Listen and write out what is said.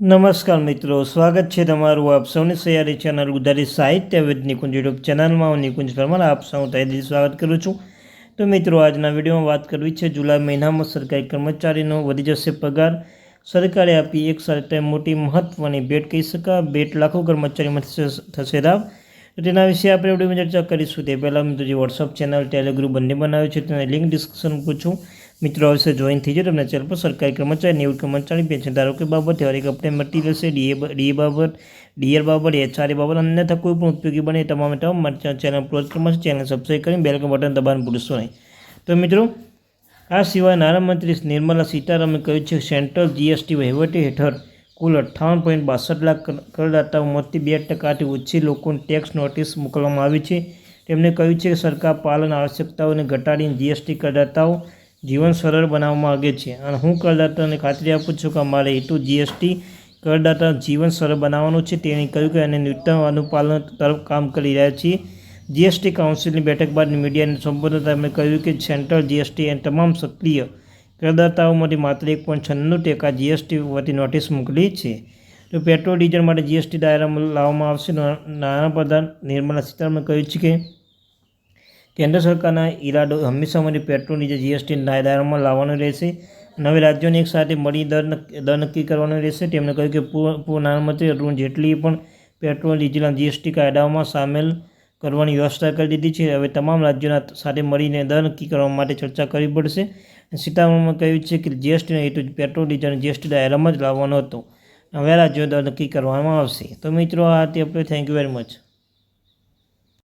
નમસ્કાર મિત્રો, સ્વાગત છે તમારું આપ સૌની સૈયારી ચેનલ ગુજરાતી સાહિત્ય વિદ નિકુંજ યુટ્યુબ ચેનલમાં. હું નિકુંજ પરમાર, આપ સૌ તહેથી સ્વાગત કરું છું. તો મિત્રો, આજના વિડીયોમાં વાત કરવી છે જુલાઈ મહિનામાં સરકારી કર્મચારીનો વધી જશે પગાર. સરકારે આપી એક સાથે મોટી મહત્ત્વની ભેટ કહી શકાય. ભેટ લાખો કર્મચારીમાં થશે લાભ તેના વિશે આપણે વિડીયોમાં ચર્ચા કરીશું. તે પહેલાં મિત્રો, જે વોટ્સઅપ ચેનલ ટેલિગ્રુપ બંને બનાવ્યું છે, તેને લિંક ડિસ્ક્રિપ્શન પૂછું મિત્રો આવશે જોઈન થઈ જાય તમને ચેનલ પર સરકારી કર્મચારી નિવૃત્ત કર્મચારી પેન્શન ધારકો બાબત હરેક અપડેટ મળતી રહેશે ડીએ ડીએ બાબત ડીઆર બાબત એચઆરએ બાબત અન્યથા કોઈ પણ ઉપયોગી બને તમામે તમામ ચેનલ ક્લોઝ કરશે ચેનલ સબસ્ક્રાઈબ કરીને બેલ બટન દબાણ ભૂલશો નહીં. તો મિત્રો, આ સિવાય નાણામંત્રી નિર્મલા સીતારામને કહ્યું છે, સેન્ટ્રલ જીએસટી વહીવટી હેઠળ કુલ અઠ્ઠાવન પોઈન્ટ બાસઠ લાખ કર- કરદાતાઓમાંથી બે ટકાથી ઓછી લોકોને ટેક્સ નોટિસ મોકલવામાં આવી છે. તેમણે કહ્યું છે કે સરકાર પાલન આવશ્યકતાઓને ઘટાડીને જીએસટી કરદાતાઓ જીવન સરળ બનાવવામાં માગે છે. અને હું કરદાતાને ખાતરી આપું છું કે અમારે હેતુ જીએસટી કરદાતા જીવન સરળ બનાવવાનું છે. તેણે કહ્યું કે અને ન્યૂનતમ અનુપાલન તરફ કામ કરી રહ્યા છીએ. જીએસટી કાઉન્સિલની બેઠક બાદ મીડિયાને સંબોધતા તેમણે કહ્યું કે સેન્ટ્રલ જીએસટી અને તમામ સક્રિય કરદાતાઓમાંથી માત્ર એક પોઈન્ટ છન્નું ટકા જીએસટી વતી નોટિસ મોકલી છે. તો પેટ્રોલ ડીઝલ માટે જીએસટી દાયરામાં લાવવામાં આવશે. નાણાપ્રધાન નિર્મલા સીતારામણે કહ્યું છે કે કેન્દ્ર સરકારના ઈરાદો હંમેશા માટે પેટ્રોલ, ડીઝલ, જીએસટી દાયરામાં લાવવાનો રહેશે. નવે રાજ્યોને એક સાથે મળી દર દર નક્કી કરવાનો રહેશે. તેમણે કહ્યું કે પૂર્વ નાણામંત્રી અરુણ જેટલીએ પણ પેટ્રોલ ડીઝલના જીએસટી કાયદાઓમાં સામેલ કરવાની વ્યવસ્થા કરી દીધી છે. હવે તમામ રાજ્યોના સાથે મળીને દર નક્કી કરવા માટે ચર્ચા કરવી પડશે. સીતારમણમાં કહ્યું છે કે જીએસટીનો હેતુ પેટ્રોલ, ડીઝલ જીએસટી દાયરામાં જ લાવવાનો હતો. નવા રાજ્યો દર નક્કી કરવામાં આવશે. તો મિત્રો, આ હતી આપણે. Thank you very much